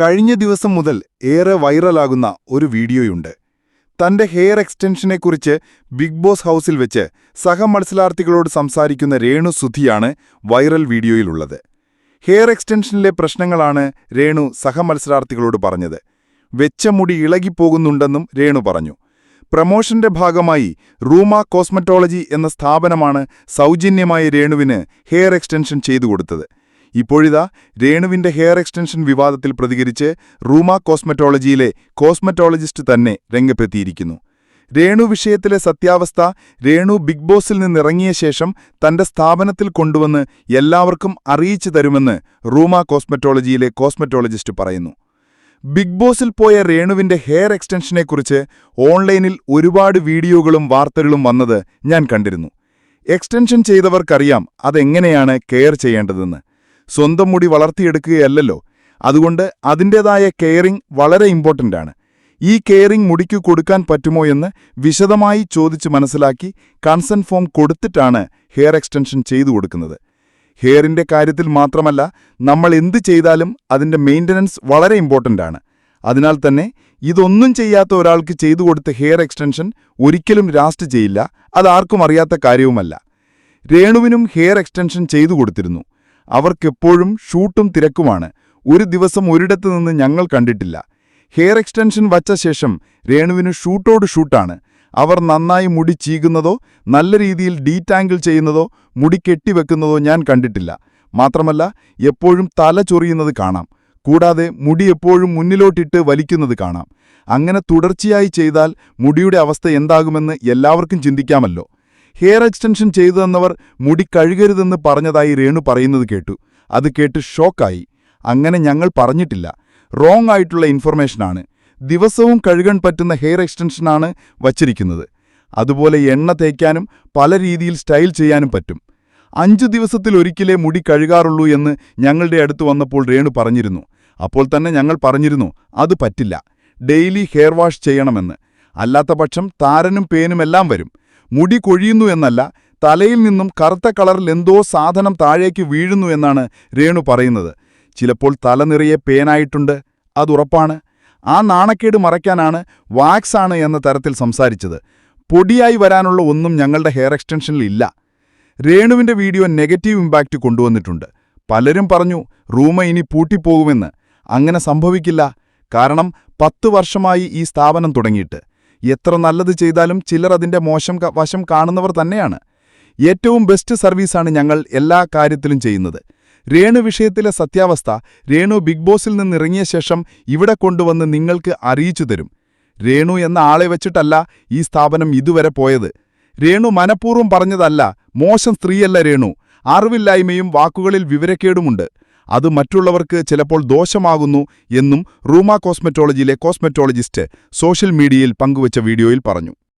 കഴിഞ്ഞ ദിവസം മുതൽ ഏറെ വൈറലാകുന്ന ഒരു വീഡിയോയുണ്ട്. തന്റെ ഹെയർ എക്സ്റ്റൻഷനെക്കുറിച്ച് ബിഗ് ബോസ് ഹൗസിൽ വെച്ച് സഹമത്സരാർത്ഥികളോട് സംസാരിക്കുന്ന രേണു സുധിയാണ് വൈറൽ വീഡിയോയിലുള്ളത്. ഹെയർ എക്സ്റ്റൻഷനിലെ പ്രശ്നങ്ങളാണ് രേണു സഹമത്സരാർത്ഥികളോട് പറഞ്ഞത്. വെച്ച മുടി ഇളകിപ്പോകുന്നുണ്ടെന്നും രേണു പറഞ്ഞു. പ്രമോഷന്റെ ഭാഗമായി റൂമ കോസ്മറ്റോളജി എന്ന സ്ഥാപനമാണ് സൗജന്യമായി രേണുവിന് ഹെയർ എക്സ്റ്റൻഷൻ ചെയ്തു കൊടുത്തത്. ഇപ്പോഴിതാ രേണുവിന്റെ ഹെയർ എക്സ്റ്റൻഷൻ വിവാദത്തിൽ പ്രതികരിച്ച് റൂമ കോസ്മെറ്റോളജിയിലെ കോസ്മെറ്റോളജിസ്റ്റ് തന്നെ രംഗത്തെത്തിയിരിക്കുന്നു. രേണു വിഷയത്തിലെ സത്യാവസ്ഥ രേണു ബിഗ് ബോസിൽ നിന്നിറങ്ങിയ ശേഷം തന്റെ സ്ഥാപനത്തിൽ കൊണ്ടുവന്ന് എല്ലാവർക്കും അറിയിച്ചു തരുമെന്ന് റൂമ കോസ്മെറ്റോളജിയിലെ കോസ്മെറ്റോളജിസ്റ്റ് പറയുന്നു. ബിഗ് ബോസിൽ പോയ രേണുവിന്റെ ഹെയർ എക്സ്റ്റൻഷനെക്കുറിച്ച് ഓൺലൈനിൽ ഒരുപാട് വീഡിയോകളും വാർത്തകളും വന്നത് ഞാൻ കണ്ടിരുന്നു. എക്സ്റ്റൻഷൻ ചെയ്തവർക്കറിയാം അതെങ്ങനെയാണ് കെയർ ചെയ്യേണ്ടതെന്ന്. സ്വന്തം മുടി വളർത്തിയെടുക്കുകയല്ലല്ലോ. അതുകൊണ്ട് അതിന്റെതായ കെയറിംഗ് വളരെ ഇമ്പോർട്ടന്റ് ആണ്. ഈ കെയറിംഗ് മുടിക്ക് കൊടുക്കാൻ പറ്റുമോ എന്ന് വിശദമായി ചോദിച്ച് മനസ്സിലാക്കി കൺസെന്റ് ഫോം കൊടുത്തിട്ടാണ് ഹെയർ എക്സ്റ്റൻഷൻ ചെയ്തു കൊടുക്കുന്നത്. ഹെയറിന്റെ കാര്യത്തിൽ മാത്രമല്ല നമ്മൾ എന്ത് ചെയ്താലും അതിന്റെ മെയിന്റനൻസ് വളരെ ഇമ്പോർട്ടന്റ് ആണ്. അതിനാൽ തന്നെ ഇതൊന്നും ചെയ്യാത്ത ഒരാൾക്ക് ചെയ്തു കൊടുത്ത ഹെയർ എക്സ്റ്റൻഷൻ ഒരിക്കലും ലാസ്റ്റ് ചെയ്യില്ല. അതാർക്കും അറിയാത്ത കാര്യവുമല്ല. രേണുവിനും ഹെയർ എക്സ്റ്റൻഷൻ ചെയ്തു കൊടുത്തിരുന്നു. അവർക്കെപ്പോഴും ഷൂട്ടും തിരക്കുമാണ്. ഒരു ദിവസം ഒരിടത്ത് നിന്ന് ഞങ്ങൾ കണ്ടിട്ടില്ല. ഹെയർ എക്സ്റ്റൻഷൻ വച്ച ശേഷം രേണുവിന് ഷൂട്ടോട് ഷൂട്ടാണ്. അവർ നന്നായി മുടി ചീകുന്നതോ നല്ല രീതിയിൽ ഡീറ്റാങ്കിൾ ചെയ്യുന്നതോ മുടി കെട്ടിവെക്കുന്നതോ ഞാൻ കണ്ടിട്ടില്ല. മാത്രമല്ല എപ്പോഴും തല ചൊറിയുന്നത് കാണാം. കൂടാതെ മുടി എപ്പോഴും മുന്നിലോട്ടിട്ട് വലിക്കുന്നത് കാണാം. അങ്ങനെ തുടർച്ചയായി ചെയ്താൽ മുടിയുടെ അവസ്ഥ എന്താകുമെന്ന് എല്ലാവർക്കും ചിന്തിക്കാമല്ലോ. ഹെയർ എക്സ്റ്റൻഷൻ ചെയ്തു തന്നവർ മുടി കഴുകരുതെന്ന് പറഞ്ഞതായി രേണു പറയുന്നത് കേട്ടു. അത് കേട്ട് ഷോക്കായി. അങ്ങനെ ഞങ്ങൾ പറഞ്ഞിട്ടില്ല. റോങ് ആയിട്ടുള്ള ഇൻഫർമേഷനാണ് ദിവസവും കഴുകാൻ പറ്റുന്ന ഹെയർ എക്സ്റ്റൻഷനാണ് വച്ചിരിക്കുന്നത്. അതുപോലെ എണ്ണ തേക്കാനും പല രീതിയിൽ സ്റ്റൈൽ ചെയ്യാനും പറ്റും. അഞ്ചു ദിവസത്തിലൊരിക്കലേ മുടി കഴുകാറുള്ളൂ എന്ന് ഞങ്ങളുടെ അടുത്ത് വന്നപ്പോൾ രേണു പറഞ്ഞിരുന്നു. അപ്പോൾ തന്നെ ഞങ്ങൾ പറഞ്ഞിരുന്നു അത് പറ്റില്ല. ഡെയിലി ഹെയർ വാഷ് ചെയ്യണമെന്ന്. അല്ലാത്തപക്ഷം താരനും പേനുമെല്ലാം വരും. മുടി കൊഴിയുന്നു എന്നല്ല തലയിൽ നിന്നും കറുത്ത കളറിൽ എന്തോ സാധനം താഴേക്ക് വീഴുന്നു എന്നാണ് രേണു പറയുന്നത്. ചിലപ്പോൾ തല നിറയെ പേനായിട്ടുണ്ട് അതുറപ്പാണ് ആ നാണക്കേട് മറയ്ക്കാനാണ് വാക്സാണ് എന്ന തരത്തിൽ സംസാരിച്ചത്. പൊടിയായി വരാനുള്ള ഒന്നും ഞങ്ങളുടെ ഹെയർ എക്സ്റ്റൻഷനിൽ ഇല്ല. രേണുവിന്റെ വീഡിയോ നെഗറ്റീവ് ഇമ്പാക്റ്റ് കൊണ്ടുവന്നിട്ടുണ്ട്. പലരും പറഞ്ഞു റൂമ ഇനി പൂട്ടിപ്പോകുമെന്ന്. അങ്ങനെ സംഭവിക്കില്ല. കാരണം പത്ത് വർഷമായി ഈ സ്ഥാപനം തുടങ്ങിയിട്ട്. എത്ര നല്ലത് ചെയ്താലും ചിലർ അതിന്റെ മോശം വശം കാണുന്നവർ തന്നെയാണ്. ഏറ്റവും ബെസ്റ്റ് സർവീസാണ് ഞങ്ങൾ എല്ലാ കാര്യത്തിലും ചെയ്യുന്നത്. രേണു വിഷയത്തിലെ സത്യാവസ്ഥ രേണു ബിഗ് ബോസിൽ നിന്നിറങ്ങിയ ശേഷം ഇവിടെ കൊണ്ടുവന്ന് നിങ്ങൾക്ക് അറിയിച്ചു തരും. രേണു എന്ന ആളെ വെച്ചിട്ടല്ല ഈ സ്ഥാപനം ഇതുവരെ പോയത്. രേണു മനഃപൂർവം പറഞ്ഞതല്ല മോശം സ്ത്രീയല്ല രേണു. അറിവില്ലായ്മയും വാക്കുകളിൽ വിവരക്കേടുമുണ്ട്. അത് മറ്റുള്ളവർക്ക് ചിലപ്പോൾ ദോഷമാകുന്നു എന്നും റൂമ കോസ്മെറ്റോളജിയിലെ കോസ്മെറ്റോളജിസ്റ്റ് സോഷ്യൽ മീഡിയയിൽ പങ്കുവച്ച വീഡിയോയിൽ പറഞ്ഞു.